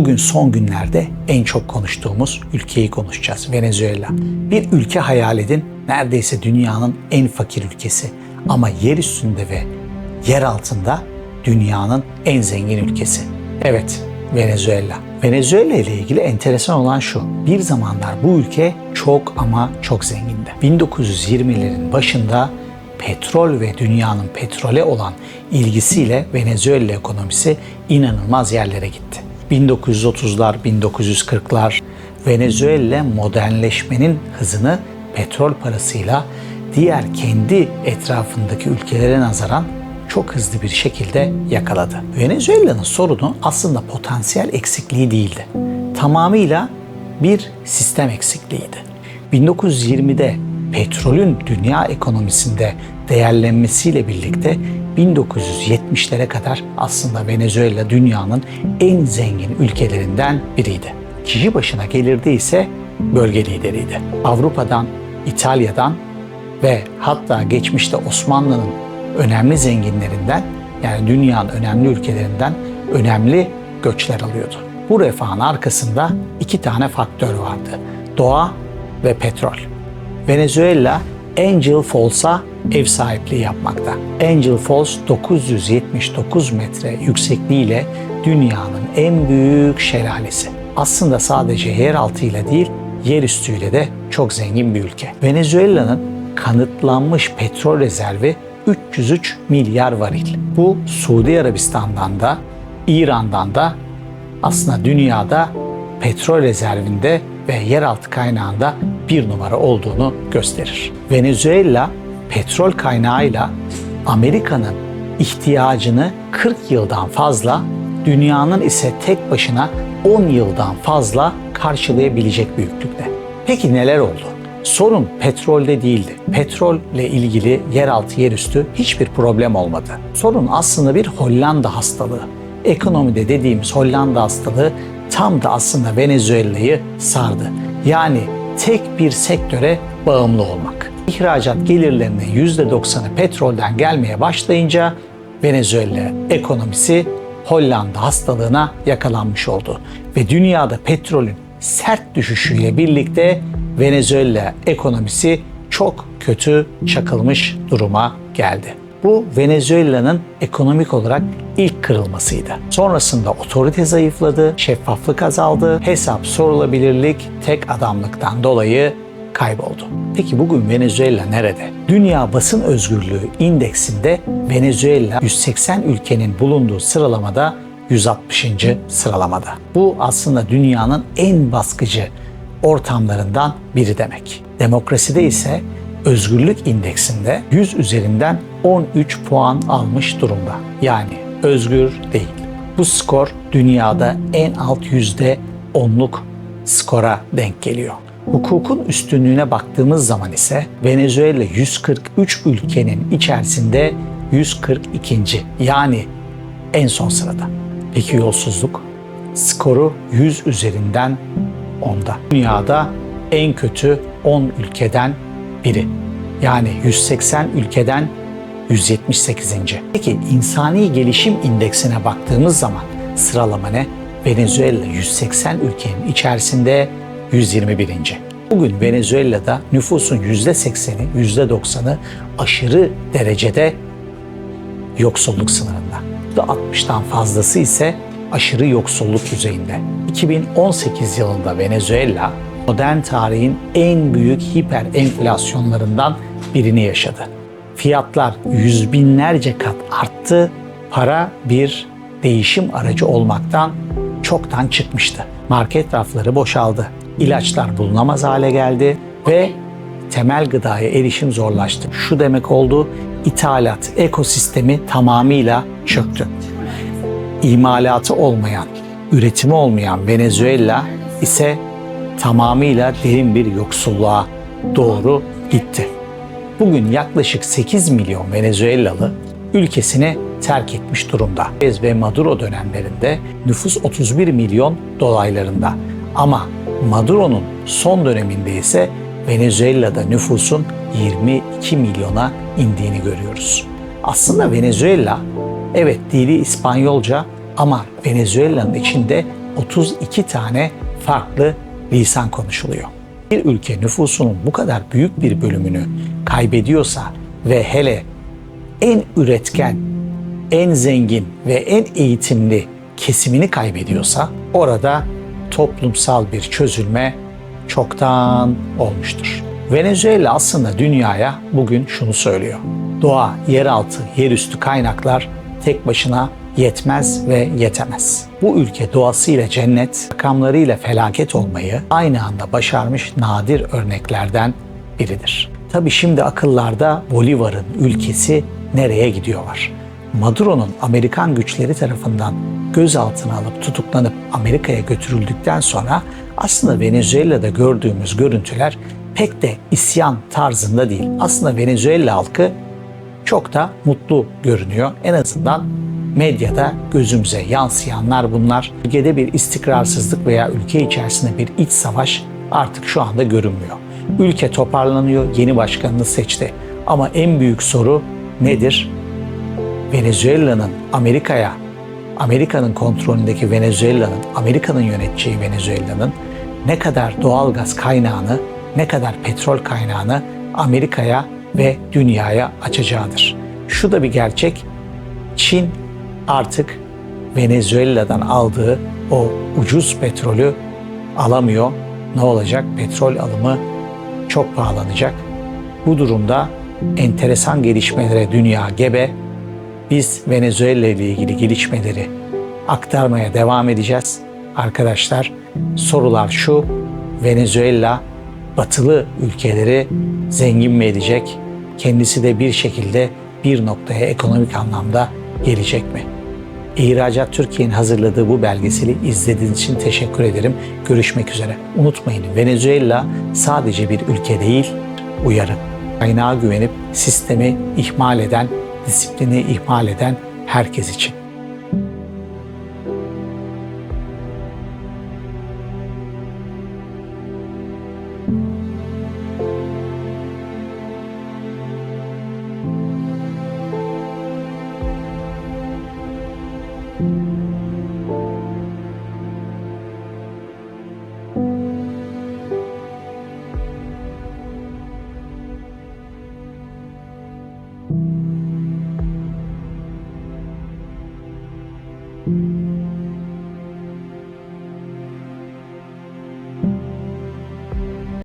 Bugün son günlerde en çok konuştuğumuz ülkeyi konuşacağız. Venezuela. Bir ülke hayal edin. Neredeyse dünyanın en fakir ülkesi. Ama yer üstünde ve yer altında dünyanın en zengin ülkesi. Evet, Venezuela. Venezuela ile ilgili enteresan olan şu. Bir zamanlar bu ülke çok ama çok zengindi. 1920'lerin başında petrol ve dünyanın petrole olan ilgisiyle Venezuela ekonomisi inanılmaz yerlere gitti. 1930'lar, 1940'lar Venezuela modernleşmenin hızını petrol parasıyla diğer kendi etrafındaki ülkelere nazaran çok hızlı bir şekilde yakaladı. Venezuela'nın sorunu aslında potansiyel eksikliği değildi. Tamamıyla bir sistem eksikliğiydi. 1920'de petrolün dünya ekonomisinde değerlenmesiyle birlikte 1970'lere kadar aslında Venezuela dünyanın en zengin ülkelerinden biriydi. Kişi başına gelirdi ise bölge lideriydi. Avrupa'dan, İtalya'dan ve hatta geçmişte Osmanlı'nın önemli zenginlerinden yani dünyanın önemli ülkelerinden önemli göçler alıyordu. Bu refahın arkasında iki tane faktör vardı. Doğa ve petrol. Venezuela Angel Falls'a ev sahipliği yapmakta. Angel Falls 979 metre yüksekliğiyle dünyanın en büyük şelalesi. Aslında sadece yer altıyla değil, yer üstüyle de çok zengin bir ülke. Venezuela'nın kanıtlanmış petrol rezervi 303 milyar varil. Bu Suudi Arabistan'dan da İran'dan da aslında dünyada petrol rezervinde ve yeraltı kaynağında bir numara olduğunu gösterir. Venezuela petrol kaynağıyla Amerika'nın ihtiyacını 40 yıldan fazla, dünyanın ise tek başına 10 yıldan fazla karşılayabilecek büyüklükte. Peki neler oldu? Sorun petrolde değildi. Petrolle ilgili yeraltı yerüstü hiçbir problem olmadı. Sorun aslında bir Hollanda hastalığı. Ekonomide dediğimiz Hollanda hastalığı tam da aslında Venezuela'yı sardı. Yani tek bir sektöre bağımlı olmak. İhracat gelirlerinin %90'ı petrolden gelmeye başlayınca Venezuela ekonomisi Hollanda hastalığına yakalanmış oldu. Ve dünyada petrolün sert düşüşüyle birlikte Venezuela ekonomisi çok kötü çakılmış duruma geldi. Bu Venezuela'nın ekonomik olarak ilk kırılmasıydı. Sonrasında otorite zayıfladı, şeffaflık azaldı, hesap sorulabilirlik tek adamlıktan dolayı kayboldu. Peki bugün Venezuela nerede? Dünya Basın Özgürlüğü İndeksinde Venezuela 180 ülkenin bulunduğu sıralamada 160. sıralamada. Bu aslında dünyanın en baskıcı ortamlarından biri demek. Demokraside ise özgürlük indeksinde 100 üzerinden 13 puan almış durumda. Yani özgür değil. Bu skor dünyada en alt yüzde onluk skora denk geliyor. Hukukun üstünlüğüne baktığımız zaman ise Venezuela 143 ülkenin içerisinde 142. Yani en son sırada. Peki yolsuzluk? Skoru 100 üzerinden 10'da. Dünyada en kötü 10 ülkeden biri. Yani 180 ülkeden 178. Peki insani gelişim indeksine baktığımız zaman sıralama ne? Venezuela 180 ülkenin içerisinde 121. Bugün Venezuela'da nüfusun %80'i, %90'ı aşırı derecede yoksulluk sınırında. %60'tan fazlası ise aşırı yoksulluk düzeyinde. 2018 yılında Venezuela modern tarihin en büyük hiper enflasyonlarından birini yaşadı. Fiyatlar yüz binlerce kat arttı. Para bir değişim aracı olmaktan çoktan çıkmıştı. Market rafları boşaldı. İlaçlar bulunamaz hale geldi ve temel gıdaya erişim zorlaştı. Şu demek oldu, ithalat ekosistemi tamamıyla çöktü. İmalatı olmayan, üretimi olmayan Venezuela ise tamamıyla derin bir yoksulluğa doğru gitti. Bugün yaklaşık 8 milyon Venezuelalı ülkesini terk etmiş durumda. Ve Maduro dönemlerinde nüfus 31 milyon dolaylarında. Ama Maduro'nun son döneminde ise Venezuela'da nüfusun 22 milyona indiğini görüyoruz. Aslında Venezuela evet dili İspanyolca ama Venezuela'nın içinde 32 tane farklı lisan konuşuluyor. Bir ülke nüfusunun bu kadar büyük bir bölümünü kaybediyorsa ve hele en üretken, en zengin ve en eğitimli kesimini kaybediyorsa orada toplumsal bir çözülme çoktan olmuştur. Venezuela aslında dünyaya bugün şunu söylüyor. Doğa, yeraltı, yerüstü kaynaklar tek başına yetmez ve yetemez. Bu ülke doğasıyla cennet, rakamlarıyla felaket olmayı aynı anda başarmış nadir örneklerden biridir. Tabi şimdi akıllarda Bolivar'ın ülkesi nereye gidiyorlar? Maduro'nun Amerikan güçleri tarafından gözaltına alıp tutuklanıp Amerika'ya götürüldükten sonra aslında Venezuela'da gördüğümüz görüntüler pek de isyan tarzında değil. Aslında Venezuela halkı çok da mutlu görünüyor. En azından medyada gözümüze yansıyanlar bunlar. Ülkede bir istikrarsızlık veya ülke içerisinde bir iç savaş artık şu anda görünmüyor. Ülke toparlanıyor, yeni başkanını seçti. Ama en büyük soru nedir? Venezuela'nın Amerika'ya, Amerika'nın kontrolündeki Venezuela'nın, Amerika'nın yöneteceği Venezuela'nın ne kadar doğal gaz kaynağını, ne kadar petrol kaynağını Amerika'ya ve dünyaya açacağıdır. Şu da bir gerçek, Çin artık Venezuela'dan aldığı o ucuz petrolü alamıyor. Ne olacak? Petrol alımı çok pahalanacak. Bu durumda enteresan gelişmelere dünya gebe. Biz Venezuela ile ilgili gelişmeleri aktarmaya devam edeceğiz. Arkadaşlar sorular şu. Venezuela batılı ülkeleri zengin mi edecek? Kendisi de bir şekilde bir noktaya ekonomik anlamda gelecek mi? İhracat Türkiye'nin hazırladığı bu belgeseli izlediğiniz için teşekkür ederim. Görüşmek üzere. Unutmayın Venezuela sadece bir ülke değil, uyarı. Kaynağa güvenip sistemi ihmal eden, disiplini ihmal eden herkes için.